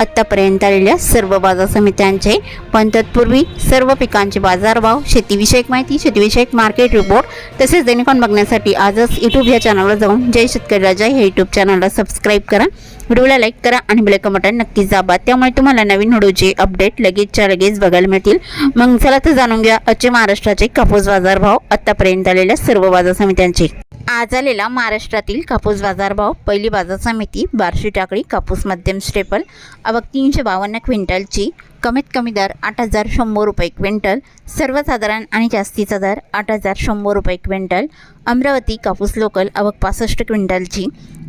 आत्तापर्यंत आलेल्या सर्व बाजार समित्यांचे पण तत्पूर्वी सर्व पिकांचे बाजारभाव शेतीविषयक माहिती शेतीविषयक मार्केट रिपोर्ट तसेच दैनिकॉन बघण्यासाठी आजच यूट्यूब या चॅनलवर जाऊन जय शेतकरी राजा हे यूट्यूब चॅनलला सबस्क्राईब करा. व्हिडिओला लाईक करा आणि बेल बटन नक्कीच दाबा. त्यामुळे तुम्हाला नवीन व्हिडिओचे अपडेट लगेचच्या लगेच बघायला मिळतील. मग चला तर जाणून घ्या आजचे महाराष्ट्राचे कापूस बाजारभाव आत्तापर्यंत आलेल्या सर्व बाजार समित्यांचे. आज आलेला महाराष्ट्रातील कापूस बाजारभाव पहिली बाजार समिती बार्शी टाकळी कापूस मध्यम स्टेपल आवक तीनशे बावन्न क्विंटलची. कमीत कमी दर आठ हजार शंभर रुपये क्विंटल. सर्वसाधारण आणि जास्तीचा दर आठ हजार शंभर रुपये क्विंटल. अमरावती कापूस लोकल आवक पासष्ट क्विंटलची.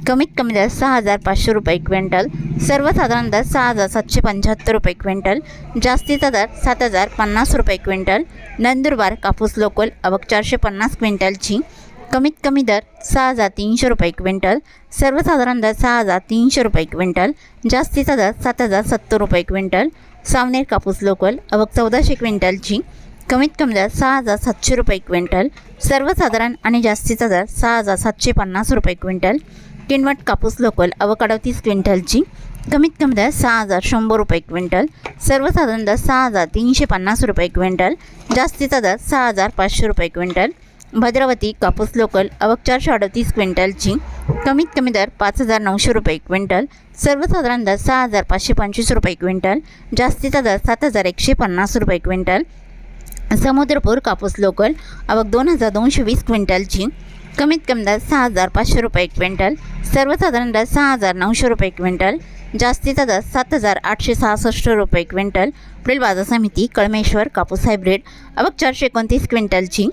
कमीत कमी दर सहा हजार पाचशे रुपये क्विंटल. सर्वसाधारण दर सहा हजार सातशे पंच्याहत्तर रुपये क्विंटल. जास्तीचा दर सात हजार पन्नास रुपये क्विंटल. नंदुरबार कापूस लोकल आवक चारशे पन्नास क्विंटलची. कमीत कमी दर सहा हजार तीनशे रुपये क्विंटल सर्वसाधारण दर सहा हजार तीनशे रुपये क्विंटल जास्तीचा दर सात हजार सत्तर रुपये क्विंटल सावनेर कापूस लोकल अवघ चौदाशे क्विंटलची कमीत कमी दर सहा हजार सातशे रुपये क्विंटल सर्वसाधारण आणि जास्तीचा दर सहा हजार सातशे पन्नास रुपये क्विंटल किनवट कापूस लोकल आवक अडतीस क्विंटलची कमीत कमी दर सहा हजार शंभर रुपये क्विंटल सर्वसाधारण दर सहा हजार तीनशे पन्नास रुपये क्विंटल जास्तीचा दर सहा हजार पाचशे रुपये क्विंटल भद्रावती कापूस लोकल अवक चारशे अडतीस क्विंटलची कमीत कमी दर पाच हजार नऊशे रुपये क्विंटल सर्वसाधारण दर सहा हजार पाचशे पंचवीस रुपये क्विंटल जास्तीचा दर सात हजार एकशे पन्नास रुपये क्विंटल. समुद्रपूर कापूस लोकल अवक दोन हजार दोनशे वीस क्विंटलची कमीत कमी दर सहा हजार पाचशे रुपये क्विंटल सर्वसाधारण दर सहा हजार नऊशे रुपये क्विंटल जास्तीचा दर सात हजार आठशे सहासष्ट रुपये क्विंटल. पुढील बाजार समिती कळमेश्वर कापूस हायब्रिड अवक चारशे एकोणतीस क्विंटलची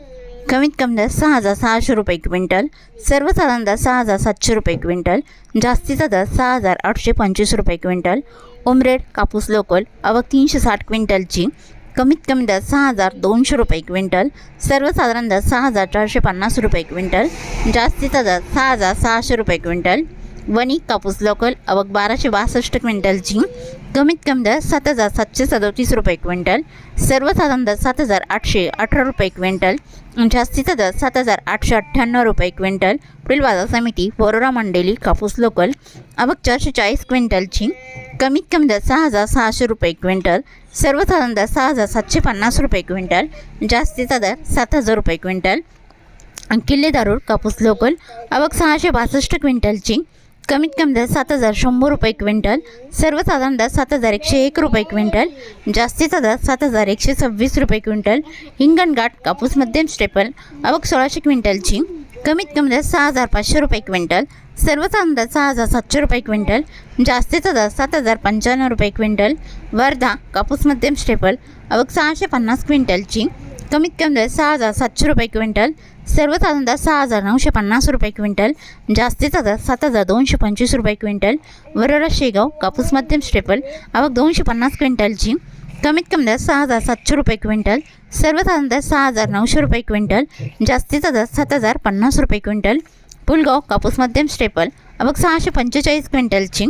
कमीत कमी दर सहा हजार सहाशे रुपये क्विंटल सर्वसाधारण दर सहा हजार सातशे रुपये क्विंटल जास्तीचा दर सहा हजार आठशे पंचवीस रुपये क्विंटल उमरेड कापूस लोकल आवक तीनशे साठ क्विंटलची कमीत कमी दर सहा हजार दोनशे रुपये क्विंटल सर्वसाधारण दर सहा हजार चारशे पन्नास रुपये क्विंटल जास्तीचा दर सहा हजार सहाशे रुपये क्विंटल वणी कापूस लोकल आवक बाराशे बासष्ट क्विंटलची कमीत कमी दर सात हजार सातशे सदोतीस रुपये क्विंटल सर्वसाधारण दर सात हजार आठशे अठरा रुपये क्विंटल जास्तीचा दर सात हजार आठशे अठ्ठ्याण्णव रुपये क्विंटल पुढील बाजार समिती वरोरा मंडेली कापूस लोकल आवक चारशे चाळीस क्विंटलची कमीत कमी दर सहा हजार सहाशे रुपये क्विंटल सर्वसाधारण दर सहा हजार सातशे पन्नास रुपये क्विंटल जास्तीचा दर सात हजार रुपये क्विंटल किल्ले दारूर कापूस लोकल आवक सहाशे बासष्ट क्विंटलची कमीत कमी दर सात हजार शंभर रुपये क्विंटल सर्वसाधारण दर सात हजार एकशे एक रुपये क्विंटल जास्तीचा दर सात हजार एकशे सव्वीस रुपये क्विंटल हिंगणघाट कापूस मध्यम स्टेपल आवक सोळाशे क्विंटलची कमीत कमी दर सहा हजार पाचशे रुपये क्विंटल सर्वसाधारण दर सहा हजार सातशे रुपये क्विंटल जास्तीचा दर सात हजार पंच्याण्णव रुपये क्विंटल वर्धा कापूस मध्यम स्टेपल आवक सहाशे पन्नास क्विंटलची कमीत कमी दर सहा हजार सातशे रुपये क्विंटल सर्वसाधारण दर सहा हजार नऊशे पन्नास रुपये क्विंटल जास्तीचा दर सात हजार दोनशे पंचवीस रुपये क्विंटल वरोरा शेगाव कापूस मध्यम स्टेपल आवक दोनशे पन्नास क्विंटलची कमीत कमी दर सहा हजार सातशे रुपये क्विंटल सर्वसाधारण दर सहा हजार नऊशे रुपये क्विंटल जास्तीचा दर सात हजार पन्नास रुपये क्विंटल पुलगाव कापूस मध्यम स्टेपल आवक सहाशे पंचेचाळीस क्विंटलची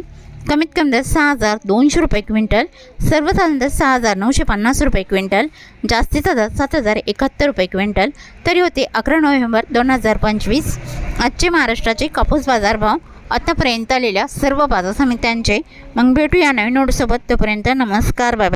कमीत कमी दर सहा हजार दोनशे रुपये क्विंटल सर्वसाधारण दर सहा हजार नऊशे पन्नास रुपये क्विंटल जास्तीचा दर सात हजार एकाहत्तर रुपये क्विंटल. तरी होते अकरा नोव्हेंबर दोन हजार पंचवीस. आजचे महाराष्ट्राचे कापूस बाजारभाव आतापर्यंत आलेल्या सर्व बाजार समित्यांचे. मग भेटूया नवीन नोटसोबत तोपर्यंत नमस्कार बाबा